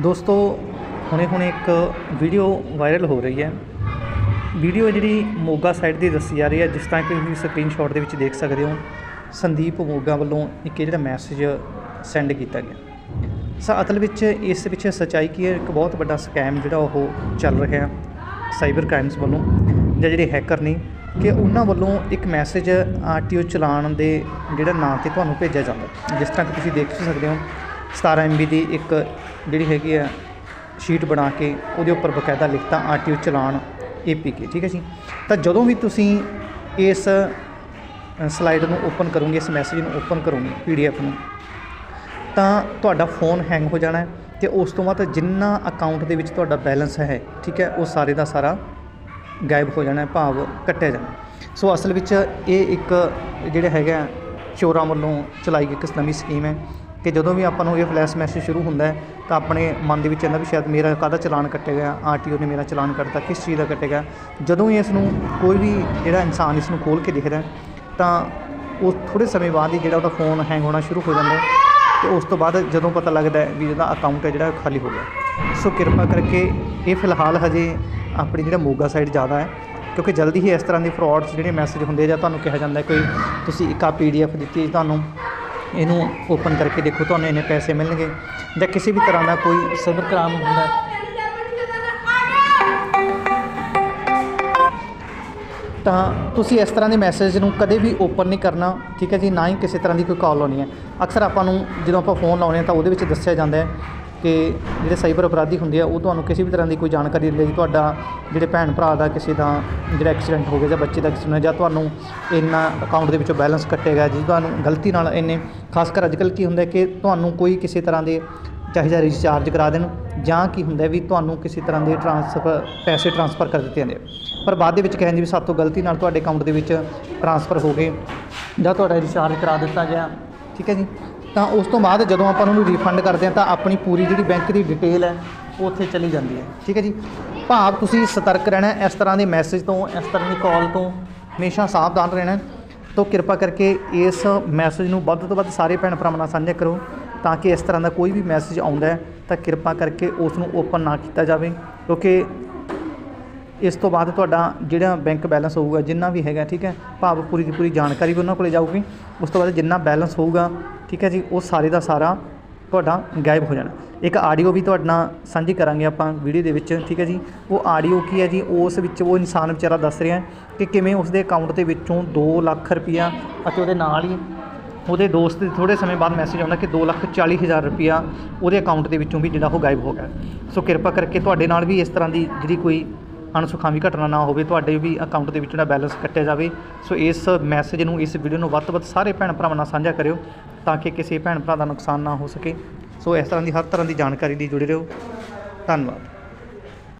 ਦੋਸਤੋ, ਹੁਣੇ ਹੁਣੇ ਇੱਕ ਵੀਡੀਓ ਵਾਇਰਲ ਹੋ ਰਹੀ ਹੈ। ਵੀਡੀਓ ਜਿਹੜੀ ਮੋਗਾ ਸਾਈਡ ਦੀ ਦੱਸੀ ਜਾ ਰਹੀ ਹੈ, ਜਿਸ ਤਰ੍ਹਾਂ ਕਿ ਤੁਸੀਂ ਸਕਰੀਨਸ਼ਾਟ ਦੇ ਵਿੱਚ ਦੇਖ ਸਕਦੇ ਹੋ, ਸੰਦੀਪ ਮੋਗਾ ਵੱਲੋਂ ਇੱਕ ਇਹ ਜਿਹੜਾ ਮੈਸੇਜ ਸੈਂਡ ਕੀਤਾ ਗਿਆ। ਸਾ, ਅਸਲ ਵਿੱਚ ਇਸ ਵਿੱਚ ਸੱਚਾਈ ਕੀ ਹੈ, ਇੱਕ ਬਹੁਤ ਵੱਡਾ ਸਕੈਮ ਜਿਹੜਾ ਉਹ ਚੱਲ ਰਿਹਾ ਸਾਈਬਰ ਕ੍ਰਾਈਮਸ ਵੱਲੋਂ, ਜਾਂ ਜਿਹੜੇ ਹੈਕਰ ਨੇ, ਕਿ ਉਹਨਾਂ ਵੱਲੋਂ ਇੱਕ ਮੈਸੇਜ ਆਰਟੀਓ ਚਲਾਨ ਦੇ ਜਿਹੜਾ ਨਾਂ ਤੇ ਤੁਹਾਨੂੰ ਭੇਜਿਆ ਜਾਂਦਾ ਜਿਸ ਤਰ੍ਹਾਂ ਕਿ ਤੁਸੀਂ ਦੇਖ ਸਕਦੇ ਹੋ 17 MB ਦੀ ਇੱਕ ਜਿਹੜੀ ਹੈਗੀ ਆ ਸ਼ੀਟ ਬਣਾ ਕੇ ਉਹਦੇ ਉੱਪਰ ਬਕਾਇਦਾ ਲਿਖਤਾ ਆਰਟੀਓ ਚਲਾਨ APK ਠੀਕ ਹੈ ਜੀ? ਤਾਂ ਜਦੋਂ ਵੀ ਤੁਸੀਂ ਇਸ ਸਲਾਈਡ ਨੂੰ ਓਪਨ ਕਰੋਗੇ, ਇਸ ਮੈਸੇਜ ਨੂੰ ਓਪਨ ਕਰੋਗੇ PDF ਨੂੰ, ਤਾਂ ਤੁਹਾਡਾ ਫੋਨ ਹੈਂਗ ਹੋ ਜਾਣਾ ਹੈ ਤੇ ਉਸ ਤੋਂ ਬਾਅਦ ਜਿੰਨਾ ਅਕਾਊਂਟ ਦੇ ਵਿੱਚ ਤੁਹਾਡਾ ਬੈਲੈਂਸ ਹੈ, ਠੀਕ ਹੈ, ਉਹ ਸਾਰੇ ਦਾ ਸਾਰਾ ਗਾਇਬ ਹੋ ਜਾਣਾ ਭਾਵ ਕੱਟਿਆ ਜਾਣਾ ਸੋ ਅਸਲ ਵਿੱਚ ਇਹ ਇੱਕ ਜਿਹੜਾ ਹੈਗਾ ਚੋਰਾਂ ਵੱਲੋਂ ਚਲਾਈ ਗਈ ਇੱਕ ਨਵੀਂ ਸਕੀਮ ਹੈ। ਕਿ ਜਦੋਂ ਵੀ ਆਪਾਂ ਨੂੰ ਇਹ ਫਲੈਸ਼ ਮੈਸੇਜ ਸ਼ੁਰੂ ਹੁੰਦਾ ਤਾਂ ਆਪਣੇ ਮਨ ਦੇ ਵਿੱਚ ਆਉਂਦਾ ਵੀ ਸ਼ਾਇਦ ਮੇਰਾ ਕਾਹਦਾ ਚਲਾਨ ਕੱਟਿਆ ਗਿਆ ਆਰਟੀਓ ਨੇ ਮੇਰਾ ਚਲਾਨ ਕੱਟਤਾ, ਕਿਸ ਚੀਜ਼ ਦਾ ਕੱਟਿਆ ਗਿਆ। ਜਦੋਂ ਵੀ ਇਸ ਨੂੰ ਕੋਈ ਵੀ ਜਿਹੜਾ ਇਨਸਾਨ ਇਸ ਨੂੰ ਖੋਲ੍ਹ ਕੇ ਦੇਖਦਾ ਤਾਂ ਉਹ ਥੋੜੇ ਸਮੇਂ ਬਾਅਦ ਹੀ ਜਿਹੜਾ ਉਹਦਾ ਫੋਨ ਹੈਂਗ ਹੋਣਾ ਸ਼ੁਰੂ ਹੋ ਜਾਂਦਾ ਹੈ ਤੇ ਉਸ ਤੋਂ ਬਾਅਦ ਜਦੋਂ ਪਤਾ ਲੱਗਦਾ ਵੀ ਇਹਦਾ ਅਕਾਊਂਟ ਹੈ ਜਿਹੜਾ ਖਾਲੀ ਹੋ ਗਿਆ। ਸੋ ਕਿਰਪਾ ਕਰਕੇ ਇਹ ਫਿਲਹਾਲ ਹਜੇ ਆਪਣੀ ਜਿਹੜਾ ਮੋਗਾ ਸਾਈਡ ਜ਼ਿਆਦਾ ਹੈ, ਕਿਉਂਕਿ ਜਲਦੀ ਹੀ ਇਸ ਤਰ੍ਹਾਂ ਦੇ ਫਰਾਡਸ ਜਿਹੜੇ ਮੈਸੇਜ ਹੁੰਦੇ ਜਾਂ ਤੁਹਾਨੂੰ ਕਿਹਾ ਜਾਂਦਾ ਹੈ, ਕੋਈ ਤੁਸੀਂ ਇੱਕ ਆ ਪੀਡੀਐਫ ਦਿੱਤੀ ਤੁਹਾਨੂੰ ਇਹਨੂੰ ਓਪਨ ਕਰਕੇ ਦੇਖੋ, ਤੁਹਾਨੂੰ ਇੰਨੇ ਪੈਸੇ ਮਿਲਣਗੇ। ਜਾਂ ਕਿਸੇ ਵੀ ਤਰ੍ਹਾਂ ਦਾ ਕੋਈ ਸਾਈਬਰ ਕ੍ਰਾਈਮ ਹੁੰਦਾ ਤਾਂ ਤੁਸੀਂ ਇਸ ਤਰ੍ਹਾਂ ਦੇ ਮੈਸੇਜ ਨੂੰ ਕਦੇ ਵੀ ਓਪਨ ਨਹੀਂ ਕਰਨਾ, ਠੀਕ ਹੈ ਜੀ? ਨਾ ਹੀ ਕਿਸੇ ਤਰ੍ਹਾਂ ਦੀ ਕੋਈ ਕਾਲ ਆਉਣੀ ਹੈ। ਅਕਸਰ ਆਪਾਂ ਨੂੰ ਜਦੋਂ ਆਪਾਂ ਫੋਨ ਲਾਉਂਦੇ ਹਾਂ ਤਾਂ ਉਹਦੇ ਵਿੱਚ ਦੱਸਿਆ ਜਾਂਦਾ ਹੈ ਕਿ ਜਿਹੜੇ ਸਾਈਬਰ ਅਪਰਾਧੀ ਹੁੰਦੇ ਆ, ਉਹ ਤੁਹਾਨੂੰ ਕਿਸੇ ਵੀ ਤਰ੍ਹਾਂ ਦੀ ਕੋਈ ਜਾਣਕਾਰੀ ਦਿੰਦੇ ਜੀ ਤੁਹਾਡਾ ਜਿਹੜੇ ਭੈਣ ਭਰਾ ਦਾ ਕਿਸੇ ਦਾ ਜਿਹੜਾ ਐਕਸੀਡੈਂਟ ਹੋ ਗਿਆ ਜਾਂ ਬੱਚੇ ਦਾ ਐਕਸੀਡੈਂਟ ਹੋਇਆ ਜਾਂ ਤੁਹਾਨੂੰ ਇੰਨਾ ਅਕਾਊਂਟ ਦੇ ਵਿੱਚੋਂ ਬੈਲੈਂਸ ਕੱਟੇਗਾ ਜੀ ਤੁਹਾਨੂੰ ਗਲਤੀ ਨਾਲ ਇੰਨੇ, ਖਾਸ ਕਰ ਅੱਜਕੱਲ੍ਹ ਕੀ ਹੁੰਦਾ ਕਿ ਤੁਹਾਨੂੰ ਕੋਈ ਕਿਸੇ ਤਰ੍ਹਾਂ ਦੇ ਚਾਹੇ ਜਾਂ ਰਿਚਾਰਜ ਕਰਾ ਦੇਣ, ਜਾਂ ਕੀ ਹੁੰਦਾ ਵੀ ਤੁਹਾਨੂੰ ਕਿਸੇ ਤਰ੍ਹਾਂ ਦੇ ਟ੍ਰਾਂਸਫਰ ਪੈਸੇ ਟ੍ਰਾਂਸਫਰ ਕਰ ਦਿੱਤੇ ਜਾਂਦੇ ਪਰ ਬਾਅਦ ਦੇ ਵਿੱਚ ਕਹਿੰਦੇ ਵੀ ਸਾਡੇ ਤੋਂ ਗਲਤੀ ਨਾਲ ਤੁਹਾਡੇ ਅਕਾਊਂਟ ਦੇ ਵਿੱਚ ਟ੍ਰਾਂਸਫਰ ਹੋ ਗਏ ਜਾਂ ਤੁਹਾਡਾ ਰਿਚਾਰਜ ਕਰਾ ਦਿੱਤਾ ਗਿਆ, ਠੀਕ ਹੈ ਜੀ? ਤਾਂ ਉਸ ਤੋਂ ਬਾਅਦ ਜਦੋਂ ਆਪਾਂ ਉਹਨੂੰ ਰੀਫੰਡ ਕਰਦੇ ਹਾਂ ਤਾਂ ਆਪਣੀ ਪੂਰੀ ਜਿਹੜੀ ਬੈਂਕ ਦੀ ਡਿਟੇਲ ਹੈ, ਉਹ ਉੱਥੇ ਚਲੀ ਜਾਂਦੀ ਹੈ। ਠੀਕ ਹੈ ਜੀ? ਭਾਵ ਤੁਸੀਂ ਸਤਰਕ ਰਹਿਣਾ ਇਸ ਤਰ੍ਹਾਂ ਦੇ ਮੈਸੇਜ ਤੋਂ, ਇਸ ਤਰ੍ਹਾਂ ਦੀ ਕਾਲ ਤੋਂ ਹਮੇਸ਼ਾ ਸਾਵਧਾਨ ਰਹਿਣਾ ਹੈ। ਤਾਂ ਕਿਰਪਾ ਕਰਕੇ ਇਸ ਮੈਸੇਜ ਨੂੰ ਵੱਧ ਤੋਂ ਵੱਧ ਸਾਰੇ ਭੈਣ ਭਰਾਵਾਂ ਨਾਲ ਸਾਂਝਾ ਕਰੋ, ਤਾਂ ਕਿ ਇਸ ਤਰ੍ਹਾਂ ਦਾ ਕੋਈ ਵੀ ਮੈਸੇਜ ਆਉਂਦਾ ਤਾਂ ਕਿਰਪਾ ਕਰਕੇ ਉਸ ਨੂੰ ਓਪਨ ਨਾ ਕੀਤਾ ਜਾਵੇ। ਕਿਉਂਕਿ ਇਸ ਤੋਂ ਬਾਅਦ ਤੁਹਾਡਾ ਜਿਹੜਾ ਬੈਂਕ ਬੈਲੈਂਸ ਹੋਊਗਾ, ਜਿੰਨਾ ਵੀ ਹੈਗਾ, ਠੀਕ ਹੈ, ਭਾਵ ਪੂਰੀ ਦੀ ਪੂਰੀ ਜਾਣਕਾਰੀ ਵੀ ਉਹਨਾਂ ਕੋਲੇ ਜਾਊਗੀ। ਉਸ ਤੋਂ ਬਾਅਦ ਜਿੰਨਾ ਬੈਲੈਂਸ ਹੋਊਗਾ ਠੀਕ ਹੈ ਜੀ, ਉਹ ਸਾਰੇ ਦਾ ਸਾਰਾ ਤੁਹਾਡਾ ਗਾਇਬ ਹੋ ਜਾਣਾ। ਇੱਕ ਆਡੀਓ ਵੀ ਤੁਹਾਡੇ ਨਾਲ ਸਾਂਝੀ ਕਰਾਂਗੇ ਆਪਾਂ ਵੀਡੀਓ ਦੇ ਵਿੱਚ, ਠੀਕ ਹੈ ਜੀ। ਉਹ ਆਡੀਓ ਕੀ ਹੈ ਜੀ, ਉਸ ਵਿੱਚ ਉਹ ਇਨਸਾਨ ਵਿਚਾਰਾ ਦੱਸ ਰਿਹਾ ਕਿ ਕਿਵੇਂ ਉਸਦੇ ਅਕਾਊਂਟ ਦੇ ਵਿੱਚੋਂ 2 ਲੱਖ ਰੁਪਈਆ ਅਤੇ ਉਹਦੇ ਨਾਲ ਹੀ ਉਹਦੇ ਦੋਸਤ ਦੇ ਥੋੜੇ ਸਮੇਂ ਬਾਅਦ ਮੈਸੇਜ ਆਉਂਦਾ ਕਿ 2 ਲੱਖ 40 ਹਜ਼ਾਰ ਰੁਪਈਆ ਉਹਦੇ ਅਕਾਊਂਟ ਦੇ ਵਿੱਚੋਂ ਵੀ ਜਿਹੜਾ ਉਹ ਗਾਇਬ ਹੋ ਗਿਆ। ਸੋ ਕਿਰਪਾ ਕਰਕੇ ਤੁਹਾਡੇ ਨਾਲ ਵੀ ਇਸ ਤਰ੍ਹਾਂ ਦੀ ਜਿਹੜੀ ਕੋਈ ਅਣਸੁਖਾਵੀ ਘਟਨਾ ਨਾ ਹੋਵੇ, ਤੁਹਾਡੇ ਵੀ ਅਕਾਊਂਟ ਦੇ ਵਿੱਚ ਜਿਹੜਾ ਬੈਲੈਂਸ ਕੱਟਿਆ ਜਾਵੇ। ਸੋ ਇਸ ਮੈਸੇਜ ਨੂੰ, ਇਸ ਵੀਡੀਓ ਨੂੰ ਵੱਧ ਤੋਂ ਵੱਧ ਸਾਰੇ ਭੈਣ ਭਰਾਵਾਂ ਨਾਲ ਸਾਂਝਾ ਕਰਿਓ ਤਾਂ ਕਿ ਕਿਸੇ ਭੈਣ ਭਰਾ ਦਾ ਨੁਕਸਾਨ ਨਾ ਹੋ ਸਕੇ। ਸੋ ਇਸ ਤਰ੍ਹਾਂ ਦੀ, ਹਰ ਤਰ੍ਹਾਂ ਦੀ ਜਾਣਕਾਰੀ ਲਈ ਜੁੜੇ ਰਹੋ। ਧੰਨਵਾਦ।